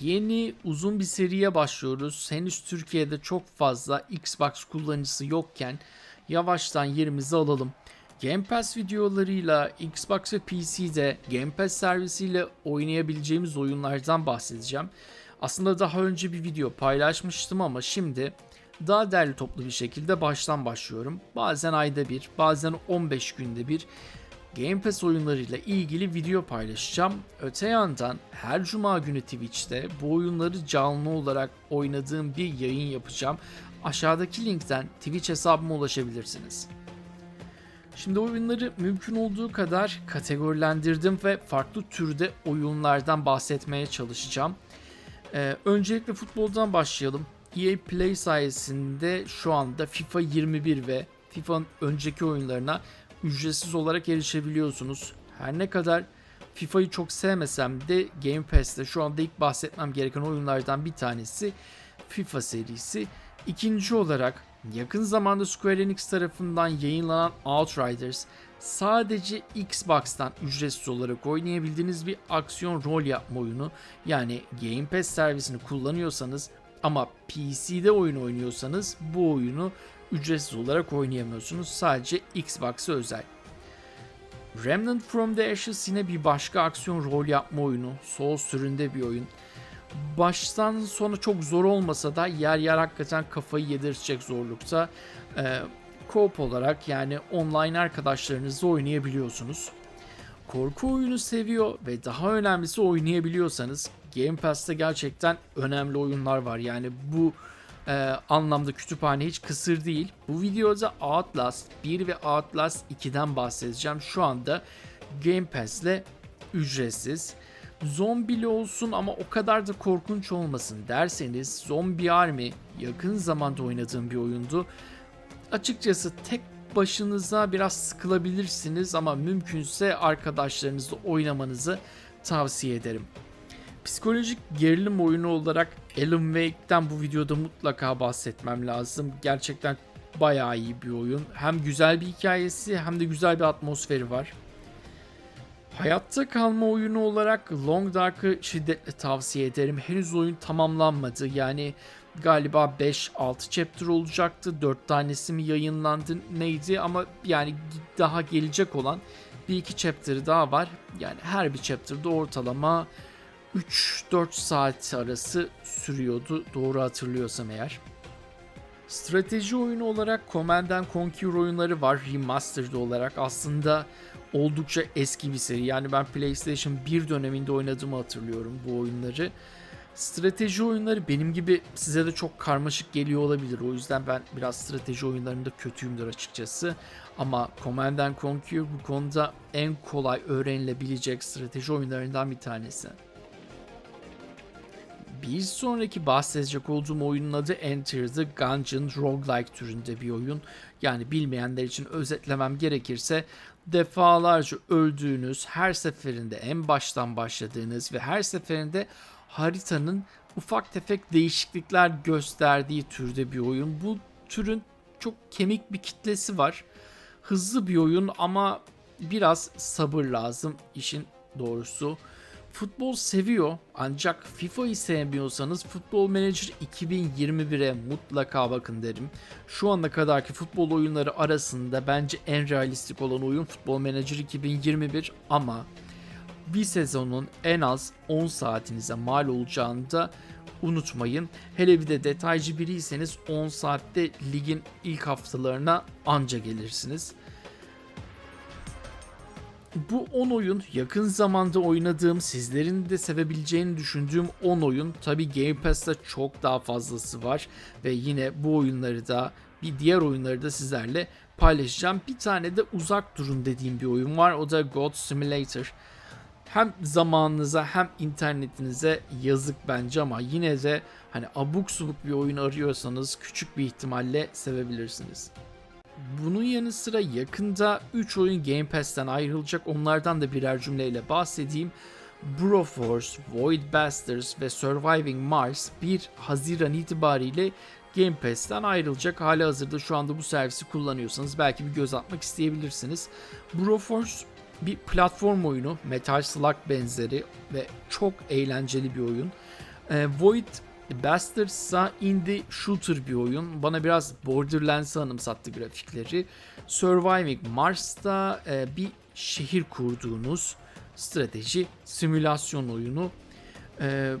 Yeni uzun bir seriye başlıyoruz. Henüz Türkiye'de çok fazla Xbox kullanıcısı yokken yavaştan yerimizi alalım. Game Pass videolarıyla Xbox ve PC'de Game Pass servisiyle oynayabileceğimiz oyunlardan bahsedeceğim. Aslında daha önce bir video paylaşmıştım ama şimdi daha derli toplu bir şekilde baştan başlıyorum. Bazen ayda bir, bazen 15 günde bir Game Pass oyunlarıyla ilgili video paylaşacağım. Öte yandan her cuma günü Twitch'te bu oyunları canlı olarak oynadığım bir yayın yapacağım. Aşağıdaki linkten Twitch hesabıma ulaşabilirsiniz. Şimdi oyunları mümkün olduğu kadar kategorilendirdim ve farklı türde oyunlardan bahsetmeye çalışacağım. Ee, öncelikle futboldan başlayalım. EA Play sayesinde şu anda FIFA 21 ve FIFA'nın önceki oyunlarına ücretsiz olarak erişebiliyorsunuz. Her ne kadar FIFA'yı çok sevmesem de Game Pass'te şu anda ilk bahsetmem gereken oyunlardan bir tanesi FIFA serisi. İkinci olarak yakın zamanda Square Enix tarafından yayınlanan Outriders sadece Xbox'tan ücretsiz olarak oynayabildiğiniz bir aksiyon rol yapma oyunu. Yani Game Pass servisini kullanıyorsanız ama PC'de oyun oynuyorsanız bu oyunu ücretsiz olarak oynayamıyorsunuz. Sadece Xbox'a özel. Remnant from the Ashes yine bir başka aksiyon rol yapma oyunu. Souls türünde bir oyun. Baştan sona çok zor olmasa da yer yer hakikaten kafayı yedirecek zorlukta. Ee, co-op olarak yani online arkadaşlarınızla oynayabiliyorsunuz. Korku oyunu seviyor ve daha önemlisi oynayabiliyorsanız Game Pass'te gerçekten önemli oyunlar var. Yani bu e, anlamda kütüphane hiç kısır değil. Bu videoda Outlast 1 ve Outlast 2'den bahsedeceğim. Şu anda Game Pass ile ücretsiz. Zombili olsun ama o kadar da korkunç olmasın derseniz Zombie Army yakın zamanda oynadığım bir oyundu. Açıkçası tek başınıza biraz sıkılabilirsiniz ama mümkünse arkadaşlarınızla oynamanızı tavsiye ederim. Psikolojik gerilim oyunu olarak Alan Wake'den bu videoda mutlaka bahsetmem lazım. Gerçekten bayağı iyi bir oyun. Hem güzel bir hikayesi hem de güzel bir atmosferi var. Hayatta kalma oyunu olarak Long Dark'ı şiddetle tavsiye ederim. Henüz oyun tamamlanmadı. Yani galiba 5-6 chapter olacaktı. 4 tanesi mi yayınlandı neydi ama yani daha gelecek olan bir iki chapter daha var. Yani her bir chapter'da ortalama 3-4 saat arası sürüyordu doğru hatırlıyorsam eğer. Strateji oyunu olarak Command Conquer oyunları var remastered olarak aslında oldukça eski bir seri. Yani ben PlayStation 1 döneminde oynadığımı hatırlıyorum bu oyunları. Strateji oyunları benim gibi size de çok karmaşık geliyor olabilir. O yüzden ben biraz strateji oyunlarında kötüyümdür açıkçası. Ama Command Conquer bu konuda en kolay öğrenilebilecek strateji oyunlarından bir tanesi. Bir sonraki bahsedecek olduğum oyunun adı Enter the Gungeon roguelike türünde bir oyun. Yani bilmeyenler için özetlemem gerekirse defalarca öldüğünüz, her seferinde en baştan başladığınız ve her seferinde haritanın ufak tefek değişiklikler gösterdiği türde bir oyun. Bu türün çok kemik bir kitlesi var. Hızlı bir oyun ama biraz sabır lazım işin doğrusu. Futbol seviyor ancak FIFA'yı sevmiyorsanız Futbol Manager 2021'e mutlaka bakın derim. Şu ana kadarki futbol oyunları arasında bence en realistik olan oyun Futbol Manager 2021 ama bir sezonun en az 10 saatinize mal olacağını da unutmayın. Hele bir de detaycı biriyseniz 10 saatte ligin ilk haftalarına anca gelirsiniz. Bu 10 oyun yakın zamanda oynadığım, sizlerin de sevebileceğini düşündüğüm 10 oyun. Tabi Game Pass'ta çok daha fazlası var ve yine bu oyunları da bir diğer oyunları da sizlerle paylaşacağım. Bir tane de uzak durun dediğim bir oyun var. O da God Simulator. Hem zamanınıza hem internetinize yazık bence ama yine de hani abuk subuk bir oyun arıyorsanız küçük bir ihtimalle sevebilirsiniz. Bunun yanı sıra yakında 3 oyun Game Pass'ten ayrılacak. Onlardan da birer cümleyle bahsedeyim. Broforce, Void Bastards ve Surviving Mars 1 Haziran itibariyle Game Pass'ten ayrılacak. Hali hazırda şu anda bu servisi kullanıyorsanız belki bir göz atmak isteyebilirsiniz. Broforce bir platform oyunu, Metal Slug benzeri ve çok eğlenceli bir oyun. E, Void Bastards'a indie shooter bir oyun. Bana biraz Borderlands'ı anımsattı grafikleri. Surviving Mars'ta e, bir şehir kurduğunuz strateji simülasyon oyunu. E,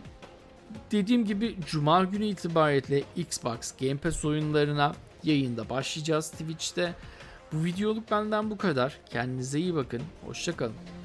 dediğim gibi Cuma günü itibariyle Xbox Game Pass oyunlarına yayında başlayacağız Twitch'te. Bu videoluk benden bu kadar. Kendinize iyi bakın. Hoşçakalın.